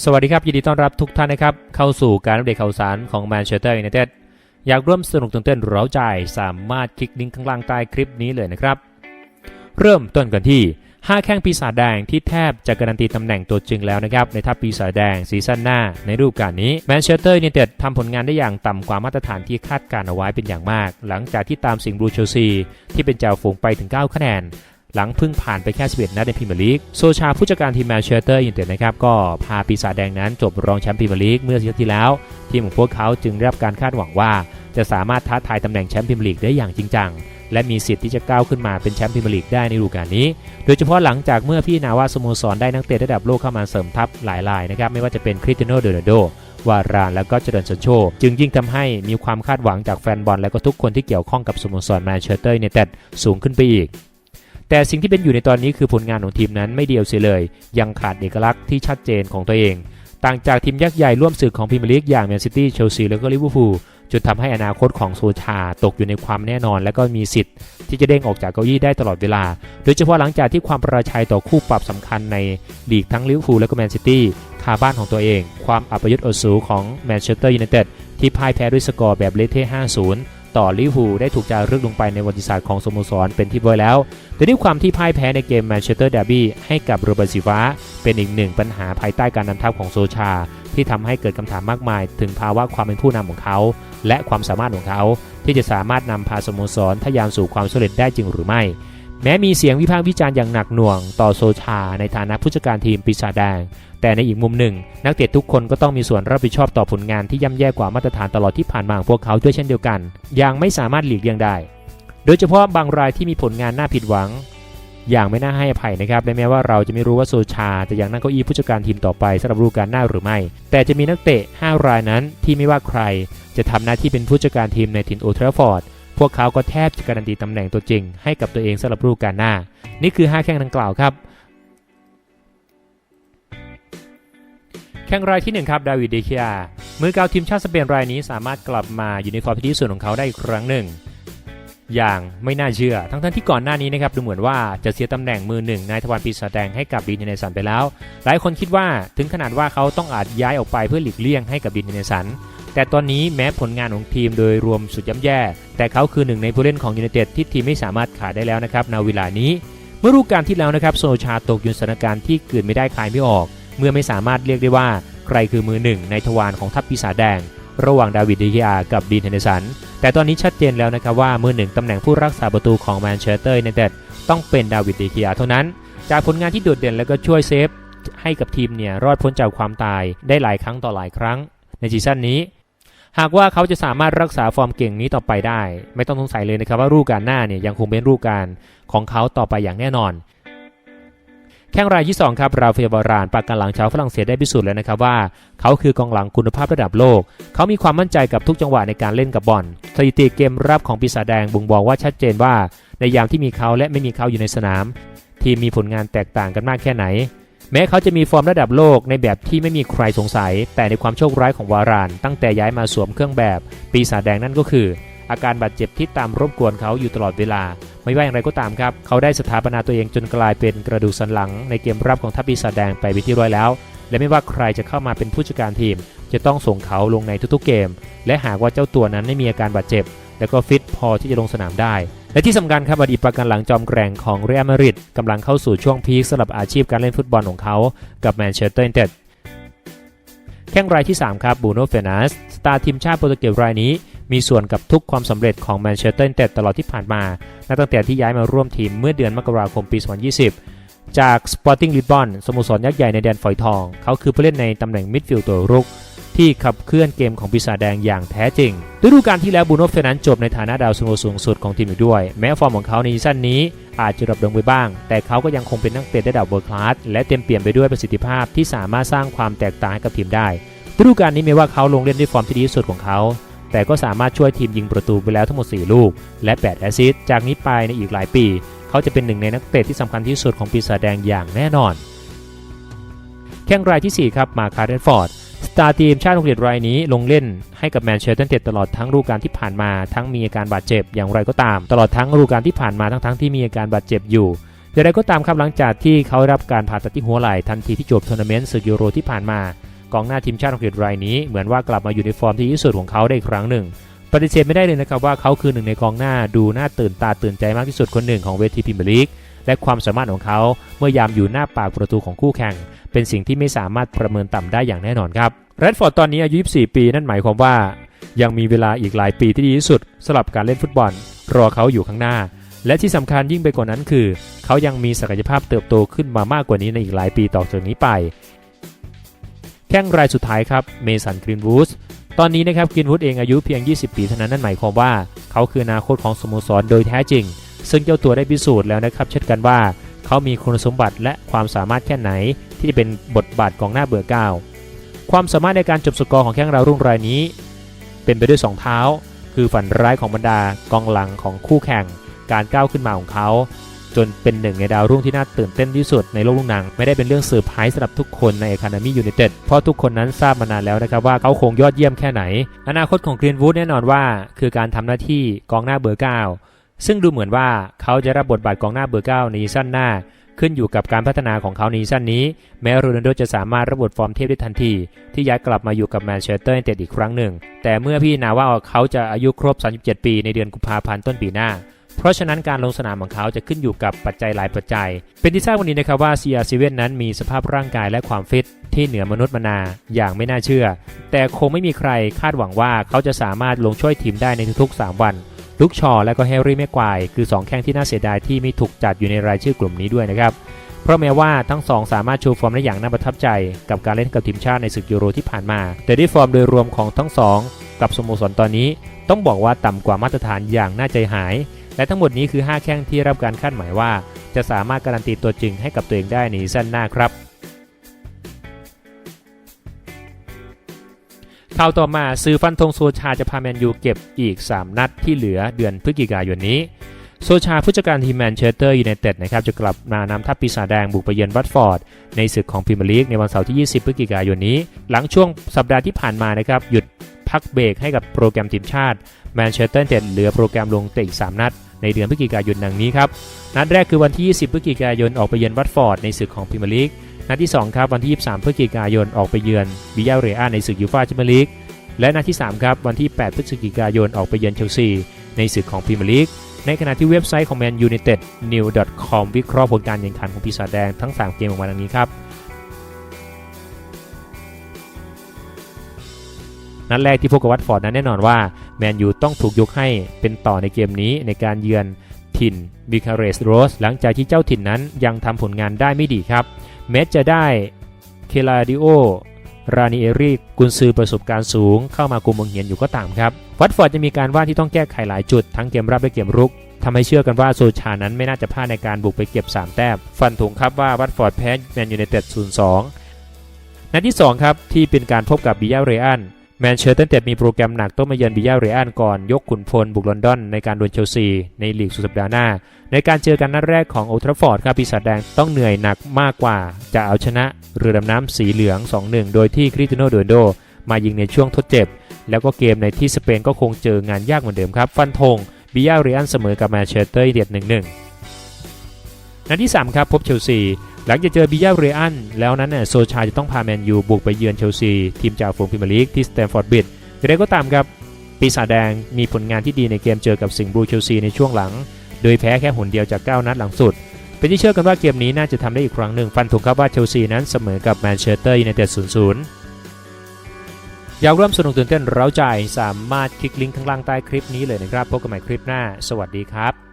สวัสดีครับ ยินดีต้อนรับทุกท่านนะครับ เข้าสู่การอัปเดตข่าวสารของแมนเชสเตอร์ยูไนเต็ดอยากร่วมสนุกตื่นเต้นเร้าใจ สามารถคลิกลิงก์ข้างล่างใต้คลิปนี้เลยนะครับ เริ่มต้นกันที่ 5 แข้งปีศาจแดงที่แทบจะการันตีตำแหน่งตัวจริงแล้วนะครับ ในทัพปีศาจแดงซีซั่นหน้าในฤดูกาลนี้แมนเชสเตอร์ยูไนเต็ดทำผลงานได้อย่างต่ำกว่ามาตรฐานที่คาดการเอาไว้เป็นอย่างมาก หลังจากที่ตามสิงห์บลูเชลซีที่เป็นเจ้าฝูงไปถึง 9 คะแนน หลังเพิ่งผ่านไปแค่ 11 นัดในพรีเมียร์ลีก โซชาผู้จัดการทีมแมนเชสเตอร์ยูไนเต็ดนะครับก็พาปีศาจแดงนั้นจบรองแชมป์พรีเมียร์ลีกเมื่อซีซั่นที่แล้ว ทีมของพวกเขาจึงได้รับการคาดหวังว่า จะสามารถท้าทายตำแหน่งแชมป์พรีเมียร์ลีกได้อย่างจริงจังและมีสิทธิ์ที่จะก้าวขึ้นมาเป็นแชมป์พรีเมียร์ลีกได้ในฤดูกาลนี้ โดยเฉพาะหลังจากเมื่อพี่นาว่าสโมสรได้นักเตะระดับโลกเข้ามาเสริมทัพหลายรายนะครับไม่ว่าจะเป็นคริสเตียโนโดนโดวารานแล้วก็เจริญสันโช จึงยิ่งทำให้มีความคาดหวังจากแฟนบอลและก็ทุกคนที่เกี่ยวข้องกับสโมสรแมนเชสเตอร์ยูไนเต็ดสูงขึ้นไปอีก แต่สิ่งที่เป็นอยู่ในตอนนี้คือผลงานของทีมนั้นไม่เดียวเสียเลย ยังขาดเอกลักษณ์ที่ชัดเจนของตัวเอง ต่างจากทีมยักษ์ใหญ่ร่วมศึกของพรีเมียร์ลีกอย่างแมนซิตี้เชลซีแล้วก็ลิเวอร์พูลจนทำให้อนาคตของโซชาตกอยู่ในความแน่นอน และก็มีสิทธิ์ที่จะเด้งออกจากเก้าอี้ได้ตลอดเวลา โดยเฉพาะหลังจากที่ความประชัยต่อคู่ปรับสำคัญในลีกทั้งลิเวอร์พูลและก็แมนซิตี้คาบ้านของตัวเอง ความอัปยศอดสูของแมนเชสเตอร์ยูไนเต็ดที่พ่ายแพ้ด้วยสกอร์แบบเลเทะ5-0 ต่อลิเวอร์พูลได้ถูกจารึกลงไปในประวัติศาสตร์ของสโมสรเป็นที่เรียบร้อยแล้วแต่ด้วยความที่พ่ายแพ้ในเกมแมนเชสเตอร์เดอร์บี้ให้กับโรเบิร์ตซิฟ้า เป็นอีกหนึ่งปัญหาภายใต้การนำทัพของโซชา ที่ทำให้เกิดคำถามมากมาย ถึงภาวะความเป็นผู้นำของเขา และความสามารถของเขา ที่จะสามารถนำพาสโมสรทะยานสู่ความสำเร็จได้จริงหรือไม่ แม้มีเสียงวิพากษ์วิจารณ์อย่างหนักหน่วงต่อโซชา ในฐานะผู้จัดการทีมปีศาจแดง แต่ในอีกมุมหนึ่ง นักเตะทุกคนก็ต้องมีส่วนรับผิดชอบต่อผลงานที่ย่ำแย่กว่ามาตรฐานตลอดที่ผ่านมาของพวกเขาด้วยเช่นเดียวกันอย่างไม่สามารถหลีกเลี่ยงได้ โดยเฉพาะบางรายที่มีผลงานน่าผิดหวัง อย่างไม่น่าให้อภัยนะครับและแม้ว่าเราจะไม่รู้ว่าโซชาจะยังนั่งเก้าอี้ผู้จัดการทีมต่อไปสำหรับฤดูกาลหน้าหรือไม่ แต่จะมีนักเตะ 5 รายนั้นที่ไม่ว่าใคร จะทำหน้าที่เป็นผู้จัดการทีมในถิ่นโอลด์แทราฟอร์ด พวกเขาก็แทบจะการันตีตำแหน่งตัวจริง ให้กับตัวเองสำหรับฤดูกาลหน้า นี่คือ 5 แข้งดังกล่าวครับ แข้งรายที่ 1 ครับ ดาวิดเดเคียมือเกาทีมชาติสเปนรายนี้สามารถกลับมาอยู่ในฟอร์มที่ดีสุดของเขาได้อีกครั้งหนึ่ง อย่างไม่น่าเชื่อ ทั้งทที่ก่อนหน้านี้นะครับดูเหมือนว่าจะเสียตำแหน่งมือหนึ่งนายทวารปีศาจแดงให้กับดีนเนสันไปแล้ว หลายคนคิดว่าถึงขนาดว่าเขาต้องอาจย้ายออกไปเพื่อหลีกเลี่ยงให้กับดีนเนสัน แต่ตอนนี้แม้ผลงานของทีมโดยรวมสุดย่ำแย่ แต่เขาคือหนึ่งในผู้เล่นของยูไนเต็ดที่ทีมไม่สามารถขาดได้แล้วนะครับในเวลานี้ เมื่อฤดูกาลที่แล้วนะครับโซชาตกอยู่ในสถานการณ์ที่เกิดไม่ได้คลายไม่ออก เมื่อไม่สามารถเรียกได้ว่า ใครคือมือหนึ่งในทวารของทัพปีศาจแดง ระหว่างดาวิดเดกิอากับดีนเฮนเดสัน แต่ตอนนี้ชัดเจนแล้วนะครับว่ามือหนึ่งตำแหน่งผู้รักษาประตูของแมนเชสเตอร์ยูไนเต็ดต้องเป็นดาวิดเดกิอาเท่านั้น จากผลงานที่โดดเด่นแล้วก็ช่วยเซฟให้กับทีมเนี่ยรอดพ้นจากความตายได้หลายครั้งต่อหลายครั้ง ในซีซั่นนี้ หากว่าเขาจะสามารถรักษาฟอร์มเก่งนี้ต่อไปได้ ไม่ต้องสงสัยเลยนะครับว่าฤดูกาลหน้าเนี่ยยังคงเป็นฤดูกาลของเขาต่อไปอย่างแน่นอน แข้งรายที่ 2 ครับ ราฟาเอลบารานปากกันหลังชาวฝรั่งเศสได้พิสูจน์แล้วนะครับว่า เขาคือกองหลังคุณภาพระดับโลก เขามีความมั่นใจกับทุกจังหวะในการเล่นกับบอลสถิติเกมรับของปีศาจแดงบ่งบอกว่าชัดเจนว่าในยามที่มีเขาและไม่มีเขาอยู่ในสนาม ทีมมีผลงานแตกต่างกันมากแค่ไหน แม้เขาจะมีฟอร์มระดับโลกในแบบที่ไม่มีใครสงสัย แต่ในความโชคร้ายของวาราน ตั้งแต่ย้ายมาสวมเครื่องแบบ ปีศาจแดงนั่นก็คือ อาการบาดเจ็บที่ตามรบกวนเขาอยู่ตลอดเวลา ไม่ว่าอย่างไรก็ตามครับ เขาได้สถาปนาตัวเองจนกลายเป็นกระดูกสันหลัง ในเกมรับของทัพปีศาจแดงไปเป็นที่ร้อยแล้ว และไม่ว่าใครจะเข้ามาเป็นผู้จัดการทีม จะต้องส่งเขาลงในทุกๆเกม และหากว่าเจ้าตัวนั้นไม่มีอาการบาดเจ็บ แล้วก็ฟิตพอที่จะลงสนามได้ และที่สำคัญครับอดีตประกันหลังจอมแกร่งของเรอัลมาดริดกำลังเข้าสู่ช่วงพีคสำหรับอาชีพการเล่นฟุตบอลของเขากับแมนเชสเตอร์ยูไนเต็ดแข้งรายที่ 3 ครับบูโนเฟนัสสตาร์ทีมชาติโปรตุเกสรายนี้ มีส่วนกับทุกความสำเร็จของแมนเชสเตอร์ยูไนเต็ดตลอดที่ผ่านมา ตั้งแต่ที่ย้ายมาร่วมทีมเมื่อเดือนมกราคมปี 2020 จาก Sporting Lisbon สโมสรยักษ์ใหญ่ในแดนฝอยทอง เขาคือผู้เล่นในตำแหน่งมิดฟิลด์ตัวรุก ที่ขับเคลื่อนเกมของปีศาจแดงอย่างแท้จริง ฤดูกาลที่แล้วบูโนเฟนันจบในฐานะดาวซันโวสูงสุดของทีมอยู่ด้วย แม้ฟอร์มของเขาในซีซั่นนี้อาจจะดรอปลงไปบ้าง แต่เขาก็ยังคงเป็นนักเตะระดับเวิร์คลาสและเต็มเปี่ยมไปด้วยประสิทธิภาพที่สามารถสร้างความแตกต่างให้กับทีมได้ฤดูกาลนี้แม้ว่าเขาลงเล่นด้วยฟอร์มที่ดีที่สุดของเขาแต่ก็สามารถช่วยทีมยิงประตูไปแล้วทั้งหมด 4 ลูก และ 8 แอสซิสต์ จากนี้ไปในอีกหลายปี เขาจะเป็นหนึ่งในนักเตะที่สำคัญที่สุดของปีศาจแดงอย่างแน่นอน แข้งรายที่ 4 ครับ มาคาร์เรนฟอร์ดสตาร์ทีมชาติอังกฤษรายนี้ลงเล่นให้กับแมนเชสเตอร์ยูไนเต็ดตลอดทั้งฤดูกาลที่ผ่านมาทั้งมีอาการบาดเจ็บอย่างไรก็ตาม ตลอดทั้งฤดูกาลที่ผ่านมาทั้งทั้งที่มีอาการบาดเจ็บอยู่อย่างไรก็ตามครับหลังจากที่เขารับการผ่าตัดที่หัวไหล่ทันทีที่จบทัวร์นาเมนต์ศึกยูโรที่ผ่านมากองหน้าทีมชาติอังกฤษรายนี้เหมือนว่ากลับมาอยู่ในฟอร์มที่ดีที่สุดของเขาได้อีกครั้งหนึ่ง ปฏิเสธไม่ได้เลยนะครับว่าเขาคือหนึ่งในกองหน้าดูหน่าตื่นตาตื่นใจมากที่สุดคนหนึ่งของเวทีพรีเมียร์ลีกและความสามารถของเขาเมื่อยามอยู่หน้าปากประตูของคู่แข่ง เป็นสิ่งที่ไม่สามารถประเมินต่ำได้อย่างแน่นอนครับแรดฟอร์ดตอนนี้อายุ 24 ปีนั่นหมายความว่า ยังมีเวลาอีกหลายปีที่ดีที่สุดสำหรับการเล่นฟุตบอล รอเขาอยู่ข้างหน้า และที่สำคัญยิ่งไปกว่านั้นคือ เขายังมีศักยภาพเติบโตขึ้นมามากกว่านี้ในอีกหลายปีต่อจากนี้ไป แข้งรายสุดท้ายครับเมสันกรีนวูด ตอนนี้นะครับกรีนวูดเองอายุเพียง 20 ปีเท่านั้นนั่นหมายความว่า เขาคืออนาคตของสโมสรโดยแท้จริง ซึ่งเจ้าตัวได้พิสูจน์แล้วนะครับ เช่นกันว่า เขามีคุณสมบัติและความสามารถแค่ไหน ที่จะเป็นบทบาทกองหน้าเบอร์เก้าความสามารถในการจบสกอร์ของแข้งราวรุ่งรายนี้ เป็นไปด้วยสองเท้า คือฝันร้ายของบรรดากองหลังของคู่แข่ง การก้าวขึ้นมาของเขา จนเป็นหนึ่งในดาวรุ่งที่น่าตื่นเต้นที่สุดในโลกลูกหนัง ไม่ได้เป็นเรื่องเซอร์ไพรส์สำหรับทุกคนใน Academy United เพราะทุกคนนั้นทราบมานานแล้วนะครับว่าเขาคงยอดเยี่ยมแค่ไหน อนาคตของกรีนวูดแน่นอนว่า คือการทำหน้าที่กองหน้าเบอร์ 9 ซึ่งดูเหมือนว่าเขาจะรับบทบาทกองหน้าเบอร์ 9 ในซีซั่นหน้า ขึ้นอยู่กับการพัฒนาของเขาในซีซั่นนี้ แม้โรนัลโดจะสามารถรับบทฟอร์มเทพได้ทันที ที่ย้ายกลับมาอยู่กับแมนเชสเตอร์ยูไนเต็ดอีกครั้งหนึ่ง แต่เมื่อพี่นาว่าเขาจะอายุครบ 37 ปีในเดือนกุมภาพันธ์ต้นปีหน้า เพราะฉะนั้นการลงสนามของเขาจะขึ้นอยู่กับปัจจัยหลายปัจจัย เป็นที่ทราบวันนี้นะครับว่า CR7 นั้นมีสภาพร่างกายและความฟิตที่เหนือมนุษย์มนาอย่างไม่น่าเชื่อ แต่คงไม่มีใครคาดหวังว่าเขาจะสามารถลงช่วยทีมได้ในทุกๆ 3 วันลุกชอและก็แฮร์รี่แม็กควายคือ 2 แข้งที่น่าเสียดายที่ไม่ถูกจัดอยู่ในรายชื่อกลุ่มนี้ด้วยนะครับ เพราะแม้ว่าทั้งสองสามารถโชว์ฟอร์มได้อย่างน่าประทับใจ กับการเล่นกับทีมชาติในศึกยูโรที่ผ่านมา แต่ด้วยฟอร์มโดยรวมของทั้งสองกับสโมสรตอนนี้ ต้องบอกว่าต่ำกว่ามาตรฐานอย่างน่าใจหาย และทั้งหมดนี้คือ 5 แข้งที่รับการคาดหมายว่า จะสามารถการันตีตัวจริงให้กับตัวเองได้ในซีซั่นหน้าครับข่าวต่อมาซื้อฟันธงโซชาจะพาแมนยูเก็บอีก 3 นัดที่เหลือเดือนพฤศจิกายนนี้ โซชาผู้จัดการทีมแมนเชสเตอร์ยูไนเต็ดนะครับจะกลับมานำทัพปีศาจแดงบุกไปเยือนวัตฟอร์ด ในศึกของพรีเมียร์ลีกในวันเสาร์ที่ 20 พฤศจิกายนนี้ หลังช่วงสัปดาห์ที่ผ่านมานะครับหยุด พักเบรกให้กับโปรแกรมทีมชาติแมนเชสเตอร์เต็ดเหลือโปรแกรมลงเตะอีก 3 นัด ในเดือนพฤศจิกายนดังนี้ครับ นัดแรกคือวันที่ 20 พฤศจิกายนออกไปเยือนวัตฟอร์ดในศึกของพรีเมียร์ลีกนัดที่ 2 ครับ วันที่ 23 พฤศจิกายนออกไปเยือนวิยาเรอาในศึกยูฟ่าแชมเปี้ยนลีกและนัดที่ 3 ครับ วันที่ 8 พฤศจิกายนออกไปเยือนเชลซีในศึกของพรีเมียร์ลีกในขณะที่เว็บไซต์ของ Man United New com วิเคราะห์ผลการแข่งขันของปีศาจแดงทั้ง 3 เกมออกมาดังนี้ครับ นัดแรกที่พบกับวัตฟอร์ดนั้นแน่นอนว่าแมนยูต้องถูกยกให้เป็นต่อในเกมนี้ในการเยือนถิ่นบิคาเรสโรสหลังจากที่เจ้าถิ่นนั้นยังทำผลงานได้ไม่ดีครับแม้จะได้เคลาดิโอรานิเอรีกุนซือประสบการณ์สูง เข้ามากุมเมืองเหียนอยู่ก็ตามครับวัตฟอร์ดจะมีการว่าที่ต้องแก้ไขหลายจุดทั้งเกมรับและเกมรุกทำให้เชื่อกันว่าโซชานั้นไม่น่าจะพลาดในการบุกไปเก็บ 3 แต้มฟันธงครับว่าวัตฟอร์ดแพ้แมนยูไนเต็ด0-2 นัดที่ 2 ครับ ที่เป็นการพบกับบิยาเรอัน แมนเชสเตอร์เต็ดมีโปรแกรมหนักต้องมาเยือนบิยาเรอันก่อน ยกขุนพลบุกลอนดอนในการดวลเชลซี ในลีกสุดสัปดาห์หน้า ในการเจอกันนัดแรกของโอทราฟอร์ดครับปีศาจแดงต้องเหนื่อยหนักมากกว่า จะเอาชนะเรือดำน้ำสีเหลือง 2-1 โดยที่คริสติโนโดนโด มายิงในช่วงทดเจ็บ แล้วก็เกมในที่สเปนก็คงเจองานยากเหมือนเดิมครับ ฟันธงบิยาเรอันเสมอกับแมนเชสเตอร์ยูไนเต็ด1-1นัดที่3ครับพบเชลซี หลังจากเจอบิยาเรอันแล้วนั้นเนี่ยโซชาจะต้องพาแมนยูบุกไปเยือนเชลซี ทีมจากฝูงพรีเมียร์ลีกที่สแตมฟอร์ดบริดจ์อย่างไรก็ตามครับปีศาจแดงมีผลงานที่ดีในเกมเจอกับสิงห์บลูเชลซีในช่วงหลัง โดยแพ้แค่หนเดียวจาก 9 นัดหลังสุด เป็นที่เชื่อกันว่าเกมนี้น่าจะทำได้อีกครั้งหนึ่งฟันธงครับว่าเชลซีนั้นเสมอกับแมนเชสเตอร์ยูไนเต็ด0-0อยากร่วมสนุกตื่นเต้นเร้าใจสามารถคลิกลิงก์ข้างล่างใต้คลิปนี้เลยนะครับ พบกันใหม่คลิปหน้า สวัสดีครับ